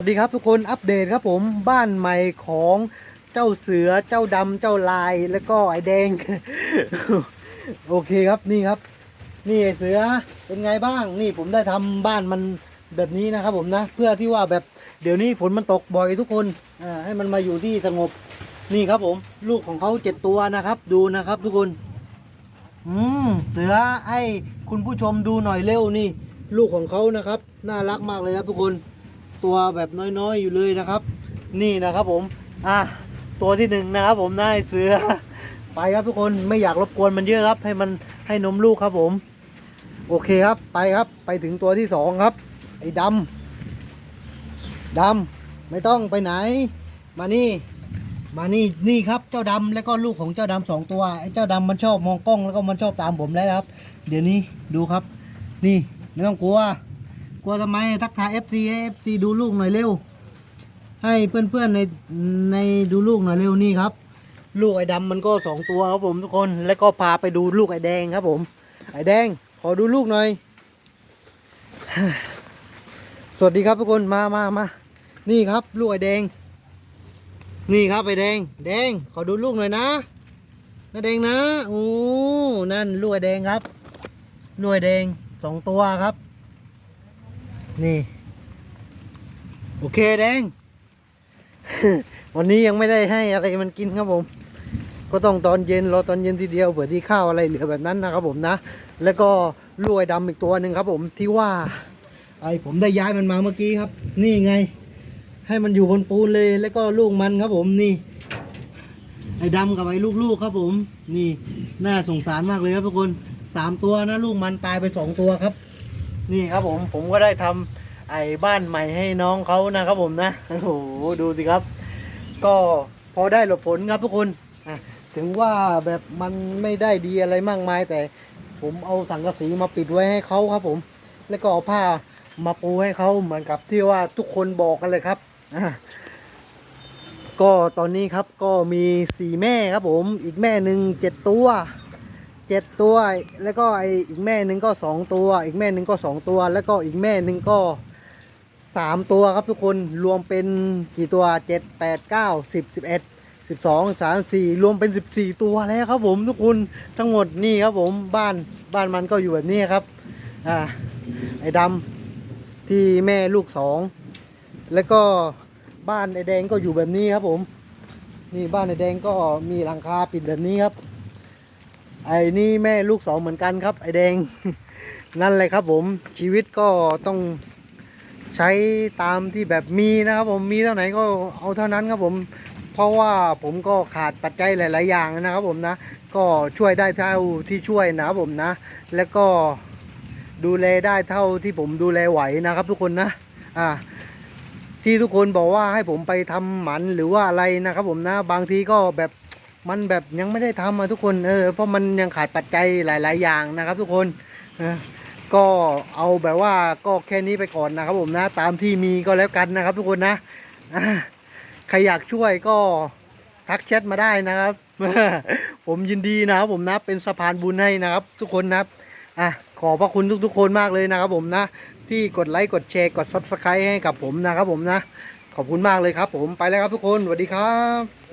สวัสดีครับทุกคนอัปเดตครับผมบ้านใหม่ของเจ้าเสือเจ้าดำเจ้าลายแล้วก็ไอแดง โอเคครับนี่ครับ นี่ไอเสือเป็นไงบ้าง นี่ผมได้ทำบ้านมันแบบนี้นะครับผมนะ เพื่อที่ว่าแบบเดี๋ยวนี้ฝนมันตกบ่อยทุกคนอ่าให้มันมาอยู่ที่สงบนี่ครับผม ลูกของเขาเจ็ดตัวนะครับ ดูนะครับทุกคนอืมเสือให้คุณผู้ชมดูหน่อยเร็วนี่ ลูกของเขานะครับ น่ารักมากเลยครับทุกคน ตัวแบบน้อยๆอยู่เลยนะครับ นี่นะครับผมอะตัวที่หนึ่งนะครับผมนายเสือไปครับทุกคนไม่อยากรบกวนมันเยอะครับ ให้มันให้นมลูกครับผม โอเคครับไปครับไปถึงตัวที่สองครับ ไอ้ดำดำไม่ต้องไปไหน มานี่มานี่นี่ครับเจ้าดำแล้วก็ลูกของเจ้าดำสองตัวไอ้เจ้าดำมันชอบมองกล้องแล้วก็มันชอบตามผมแล้วครับ เดี๋ยวนี้ดูครับ นี่ไม่ต้องกลัว กลัวทำไมทักทาย FC ให้ FC ดูลูกหน่อยเร็ว ให้เพื่อนๆในในดูลูกหน่อยเร็วนี่ครับ ลูกไอ้ดำมันก็สองตัวครับผมทุกคน แล้วก็พาไปดูลูกไอ้แดงครับผม ไอ้แดง ขอดูลูกหน่อย สวัสดีครับทุกคน มามามา นี่ครับลูกไอ้แดง นี่ครับไอ้แดง แดง ขอดูลูกหน่อยนะนะแดงนะ โอ้ นั่นลูกไอ้แดงครับลูกไอ้แดงสองตัวครับ นี่ โอเคแดง วันนี้ยังไม่ได้ให้อะไรมันกินครับผม ก็ต้องตอนเย็นรอตอนเย็นทีเดียวเผื่อที่ข้าวอะไรเหลือแบบนั้นนะครับผมนะ แล้วก็ลูกไอ้ดำอีกตัวหนึ่งครับ ผมที่ว่า ไอผมได้ย้ายมันมาเมื่อกี้ครับ นี่ไง ให้มันอยู่บนปูนเลย แล้วก็ลูกมันครับผมนี่ไอ้ดำกับไอ้ลูกๆครับผม นี่น่าสงสารมากเลยครับทุกคนสามตัวนะลูกมันตายไปสองตัวครับ นี่ครับผมผมก็ได้ทำไอ้บ้านใหม่ให้น้องเขานะครับผมนะโอ้โหดูสิครับ ก็พอได้หลบฝนครับทุกคนถึงว่าแบบมันไม่ได้ดีอะไรมากมาย แต่ผมเอาสังกะสีมาปิดไว้ให้เขาครับผม แล้วก็เอาผ้ามาปูให้เขาเหมือนกับที่ว่าทุกคนบอกกันเลยครับก็ตอนนี้ครับก็มีสี่แม่ครับผม อีกแม่หนึ่งเจ็ดตัว เจ็ดตัว แล้วก็ไออีกแม่หนึ่งก็สองตัว อีกแม่หนึ่งก็สองตัว แล้วก็อีกแม่หนึ่งก็สามตัวครับทุกคนรวมเป็นกี่ตัวเจ็ดแปดเก้าสิบสิบเอ็ดสิบสองสามสี่รวมเป็นสิบสี่ตัวแล้วครับผมทุกคนทั้งหมดนี่ครับผมบ้านบ้านมันก็อยู่แบบนี้ครับอ่าไอ้ดำที่แม่ลูกสองแล้วก็บ้านไอ้แดงก็อยู่แบบนี้ครับผม นี่บ้านไอ้แดงก็มีหลังคาปิดแบบนี้ครับ ไอ้นี่แม่ลูกสองเหมือนกันครับ ไอ้แดง นั่นเลยครับผมชีวิตก็ต้องใช้ตามที่แบบมีนะครับผมมีเท่าไหนก็เอาเท่านั้นครับผม เพราะว่าผมก็ขาดปัจจัยหลาย ๆ อย่างนะครับผมนะ ก็ช่วยได้เท่าที่ช่วยนะครับผมนะ แล้วก็ดูแลได้เท่าที่ผมดูแลไหวนะครับ ทุกคนนะอ่าที่ทุกคนบอกว่าให้ผมไปทำหมันหรือว่าอะไรนะครับผมนะ บางทีก็แบบ มันแบบยังไม่ได้ทำอะทุกคนเออเพราะมันยังขาดปัจจัยหลาย ๆ อย่างนะครับ ทุกคนก็เอาแบบว่าก็แค่นี้ไปก่อนนะครับผมนะ ตามที่มีก็แล้วกันนะครับ ทุกคนนะใครอยากช่วยก็ทักแชทมาได้นะครับ ผมยินดีนะครับผมนะเป็นสะพานบุญให้นะครับ ทุกคนนะอะขอบพระคุณทุกๆคนมากเลยนะครับผมนะ ที่กดไลค์กดแชร์กด Subscribe ให้กับผมนะครับผมนะ ขอบคุณมากเลยครับ ผมไปแล้วครับทุกคนสวัสดีครับ